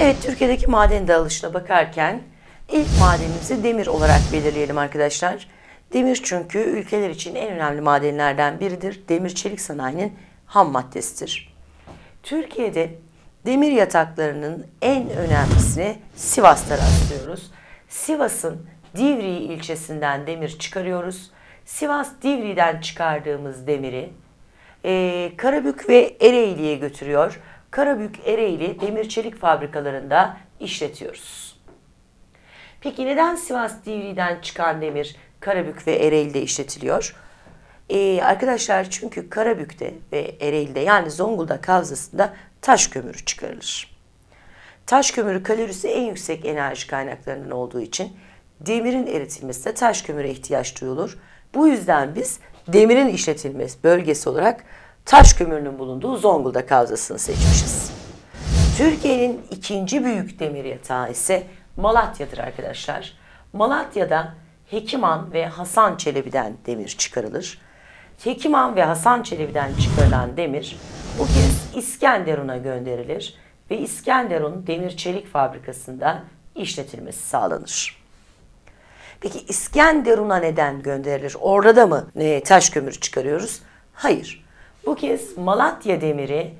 Evet, Türkiye'deki maden dağılışına bakarken ilk madenimizi demir olarak belirleyelim arkadaşlar. Demir çünkü ülkeler için en önemli madenlerden biridir. Demir çelik sanayinin ham maddesidir. Türkiye'de demir yataklarının en önemlisini Sivas'ta rastlıyoruz. Sivas'ın Divri ilçesinden demir çıkarıyoruz. Sivas Divri'den çıkardığımız demiri e, Karabük ve Ereğli'ye götürüyor. Karabük Ereğli demir çelik fabrikalarında işletiyoruz. Peki neden Sivas Divri'den çıkan demir Karabük ve Ereğli'de işletiliyor? Ee, arkadaşlar çünkü Karabük'te ve Ereğli'de yani Zonguldak Havzası'nda taş kömürü çıkarılır. Taş kömürü kalorisi en yüksek enerji kaynaklarının olduğu için demirin eritilmesine taş kömüre ihtiyaç duyulur. Bu yüzden biz demirin işletilmesi bölgesi olarak taş kömürünün bulunduğu Zonguldak Havzası'nı seçmişiz. Türkiye'nin ikinci büyük demir yatağı ise Malatya'dır arkadaşlar. Malatya'da Hekiman ve Hasan Çelebi'den demir çıkarılır. Hekiman ve Hasan Çelebi'den çıkarılan demir bu kez İskenderun'a gönderilir ve İskenderun Demir Çelik Fabrikası'nda işletilmesi sağlanır. Peki İskenderun'a neden gönderilir? Orada da mı e, taş kömür çıkarıyoruz? Hayır. Bu kez Malatya demiri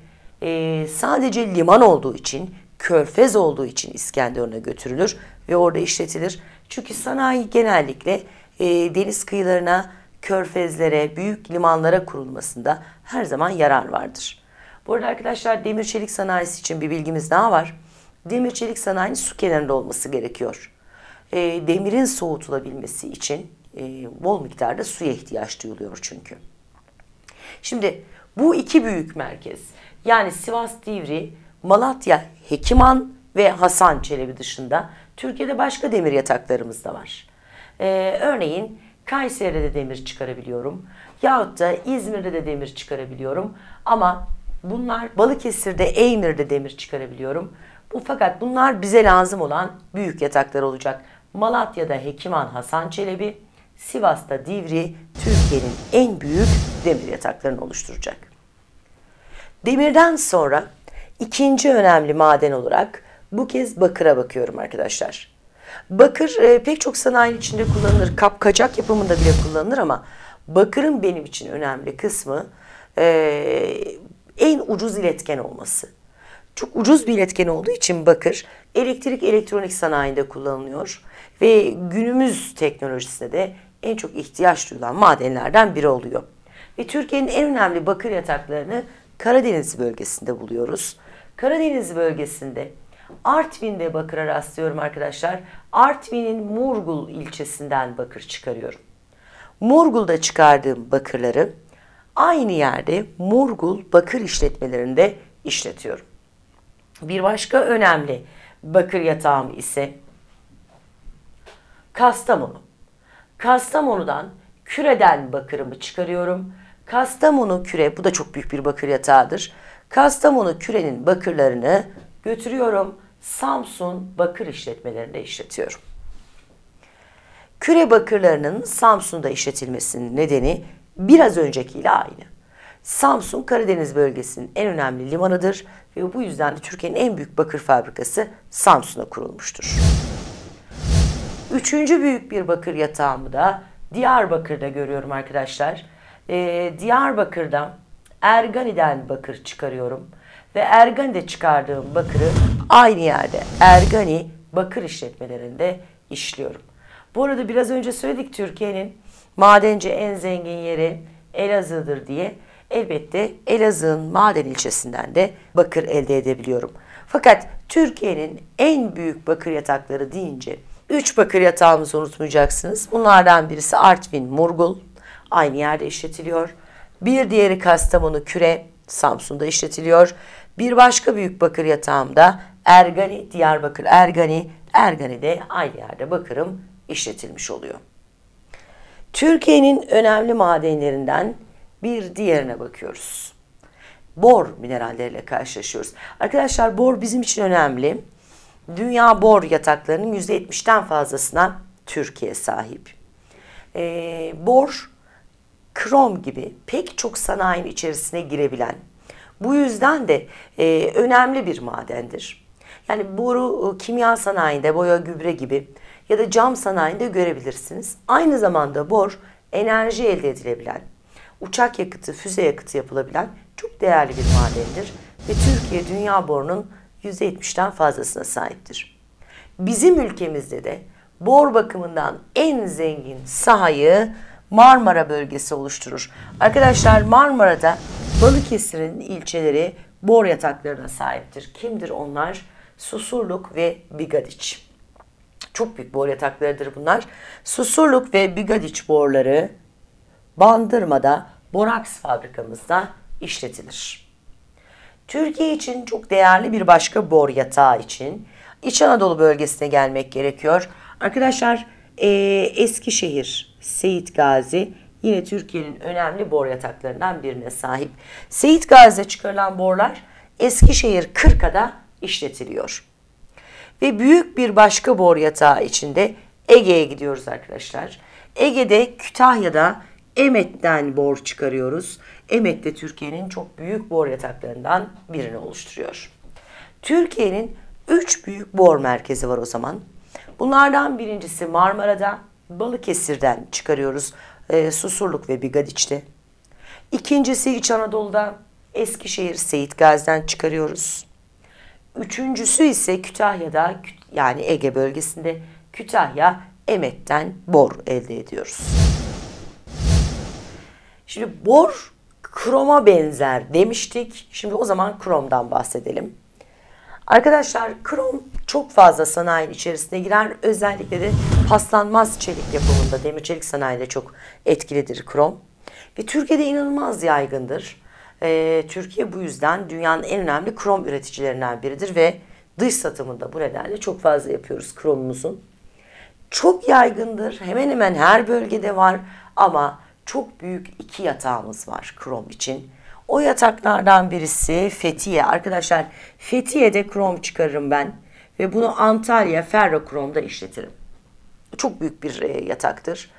e, sadece liman olduğu için, körfez olduğu için İskenderun'a götürülür ve orada işletilir. Çünkü sanayi genellikle e, deniz kıyılarına, körfezlere, büyük limanlara kurulmasında her zaman yarar vardır. Bu arada arkadaşlar demir çelik sanayisi için bir bilgimiz daha var. Demir çelik sanayinin su kenarında olması gerekiyor. E, demirin soğutulabilmesi için e, bol miktarda suya ihtiyaç duyuluyor çünkü. Şimdi bu iki büyük merkez yani Sivas Divri, Malatya, Hekiman ve Hasan Çelebi dışında Türkiye'de başka demir yataklarımız da var. Ee, örneğin Kayseri'de de demir çıkarabiliyorum. Yahut da İzmir'de de demir çıkarabiliyorum. Ama bunlar Balıkesir'de, Eymir'de demir çıkarabiliyorum. Bu fakat bunlar bize lazım olan büyük yataklar olacak. Malatya'da Hekiman Hasan Çelebi, Sivas'ta Divri Türkiye'nin en büyük demir yataklarını oluşturacak. Demirden sonra ikinci önemli maden olarak bu kez bakıra bakıyorum arkadaşlar. Bakır e, pek çok sanayi içinde kullanılır. Kapkacak yapımında bile kullanılır ama bakırın benim için önemli kısmı e, en ucuz iletken olması. Çok ucuz bir iletken olduğu için bakır elektrik elektronik sanayinde kullanılıyor ve günümüz teknolojisinde de en çok ihtiyaç duyulan madenlerden biri oluyor. Ve Türkiye'nin en önemli bakır yataklarını Karadeniz bölgesinde buluyoruz. Karadeniz bölgesinde Artvin'de bakıra rastlıyorum arkadaşlar. Artvin'in Murgul ilçesinden bakır çıkarıyorum. Murgul'da çıkardığım bakırları aynı yerde Murgul bakır işletmelerinde işletiyorum. Bir başka önemli bakır yatağım ise Kastamonu. Kastamonu'dan küreden bakırımı çıkarıyorum. Kastamonu küre, bu da çok büyük bir bakır yatağıdır. Kastamonu kürenin bakırlarını götürüyorum. Samsun bakır işletmelerinde işletiyorum. Küre bakırlarının Samsun'da işletilmesinin nedeni biraz öncekiyle aynı. Samsun Karadeniz bölgesinin en önemli limanıdır ve bu yüzden de Türkiye'nin en büyük bakır fabrikası Samsun'a kurulmuştur. Üçüncü büyük bir bakır yatağımı da Diyarbakır'da görüyorum arkadaşlar. Ee, Diyarbakır'da Ergani'den bakır çıkarıyorum. Ve Ergani'de çıkardığım bakırı aynı yerde Ergani bakır işletmelerinde işliyorum. Bu arada biraz önce söyledik Türkiye'nin madenci en zengin yeri Elazığ'dır diye. Elbette Elazığ'ın maden ilçesinden de bakır elde edebiliyorum. Fakat Türkiye'nin en büyük bakır yatakları deyince 3 bakır yatağımızı unutmayacaksınız. Bunlardan birisi Artvin Murgul. Aynı yerde işletiliyor. Bir diğeri Kastamonu Küre. Samsun'da işletiliyor. Bir başka büyük bakır yatağımda Ergani, Diyarbakır Ergani. Ergani'de aynı yerde bakırım işletilmiş oluyor. Türkiye'nin önemli madenlerinden bir diğerine bakıyoruz. Bor mineralleriyle karşılaşıyoruz. Arkadaşlar bor bizim için önemli. Dünya bor yataklarının %70'ten fazlasına Türkiye sahip. Ee, bor, krom gibi pek çok sanayinin içerisine girebilen, bu yüzden de e, önemli bir madendir. Yani boru e, kimya sanayinde, boya gübre gibi ya da cam sanayinde görebilirsiniz. Aynı zamanda bor enerji elde edilebilen, uçak yakıtı, füze yakıtı yapılabilen çok değerli bir madendir. Ve Türkiye dünya borunun %70'den fazlasına sahiptir. Bizim ülkemizde de bor bakımından en zengin sahayı Marmara bölgesi oluşturur. Arkadaşlar Marmara'da Balıkesir'in ilçeleri bor yataklarına sahiptir. Kimdir onlar? Susurluk ve Bigadiç. Çok büyük bor yataklarıdır bunlar. Susurluk ve Bigadiç borları Bandırma'da boraks fabrikamızda işletilir. Türkiye için çok değerli bir başka bor yatağı için İç Anadolu bölgesine gelmek gerekiyor. Arkadaşlar e, Eskişehir, Seyit Gazi yine Türkiye'nin önemli bor yataklarından birine sahip. Seyit Gazi'de çıkarılan borlar Eskişehir Kırka'da işletiliyor. Ve büyük bir başka bor yatağı içinde Ege'ye gidiyoruz arkadaşlar. Ege'de Kütahya'da Emet'ten bor çıkarıyoruz. Emet de Türkiye'nin çok büyük bor yataklarından birini oluşturuyor. Türkiye'nin 3 büyük bor merkezi var o zaman. Bunlardan birincisi Marmara'da, Balıkesir'den çıkarıyoruz. E, Susurluk ve Bigadiç'te. İkincisi İç Anadolu'da Eskişehir, Seyit Gazi'den çıkarıyoruz. Üçüncüsü ise Kütahya'da yani Ege bölgesinde Kütahya, Emet'ten bor elde ediyoruz. Şimdi bor kroma benzer demiştik. Şimdi o zaman kromdan bahsedelim. Arkadaşlar krom çok fazla sanayi içerisine girer. Özellikle de paslanmaz çelik yapımında demir çelik sanayide çok etkilidir krom. Ve Türkiye'de inanılmaz yaygındır. Ee, Türkiye bu yüzden dünyanın en önemli krom üreticilerinden biridir ve dış satımında bu nedenle çok fazla yapıyoruz kromumuzun. Çok yaygındır. Hemen hemen her bölgede var ama çok büyük iki yatağımız var krom için. O yataklardan birisi Fethiye. Arkadaşlar Fethiye'de krom çıkarırım ben. Ve bunu Antalya Ferrokrom'da işletirim. Çok büyük bir e, yataktır.